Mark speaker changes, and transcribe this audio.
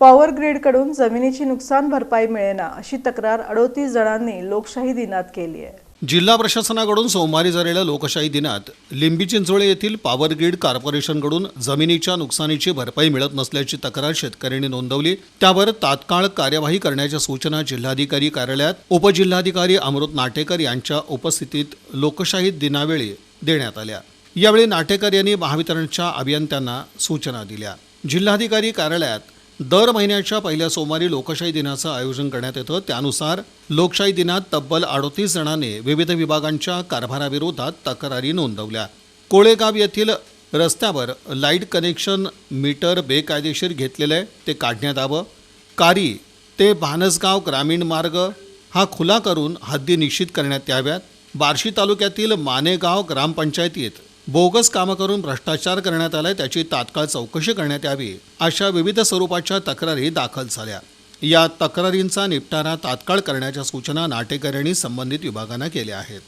Speaker 1: Power ग्रीडकडून जमिनीची नुकसान भरपाई मिळेना अशी तक्रार अडोतीस जणांनी लोकशाही दिनात केली आहे.
Speaker 2: जिल्हा प्रशासनाकडून सोमवारी झालेल्या लोकशाही दिनात लिंबी चिंचोळे येथील पॉवर ग्रीड कॉर्पोरेशनकडून जमिनीच्या नुकसानीची भरपाई मिळत नसल्याची तक्रार शेतकऱ्यांनी नोंदवली. त्यावर तात्काळ कार्यवाही करण्याच्या सूचना जिल्हाधिकारी कार्यालयात उपजिल्हाधिकारी अमृत नाटेकर यांच्या उपस्थितीत लोकशाही दिनावेळी देण्यात आल्या. यावेळी नाटेकर यांनी महावितरणच्या अभियंत्यांना सूचना दिल्या. जिल्हाधिकारी कार्यालयात दर महिन्याच्या पहिल्या सोमवारी लोकशाही दिनाचं आयोजन करण्यात येतं. त्यानुसार लोकशाही दिनात तब्बल अडोतीस जणांनी विविध विभागांच्या कारभाराविरोधात तक्रारी नोंदवल्या. कोळेगाव येथील रस्त्यावर लाइट कनेक्शन मीटर बेकायदेशीर घेतलेलं आहे. ते काढण्यात यावं. कारी ते भानसगाव ग्रामीण मार्ग हा खुला करून हद्दी निश्चित करण्यात याव्यात. बार्शी तालुक्यातील मानेगाव ग्रामपंचायतीत बोगस कामं करून भ्रष्टाचार करण्यात आलाय त्याची तात्काळ चौकशी करण्यात यावी अशा विविध स्वरूपाच्या तक्रारी दाखल झाल्या. या तक्रारींचा निपटारा तात्काळ करण्याच्या सूचना नाटेकर यांनी संबंधित विभागांना केल्या आहेत.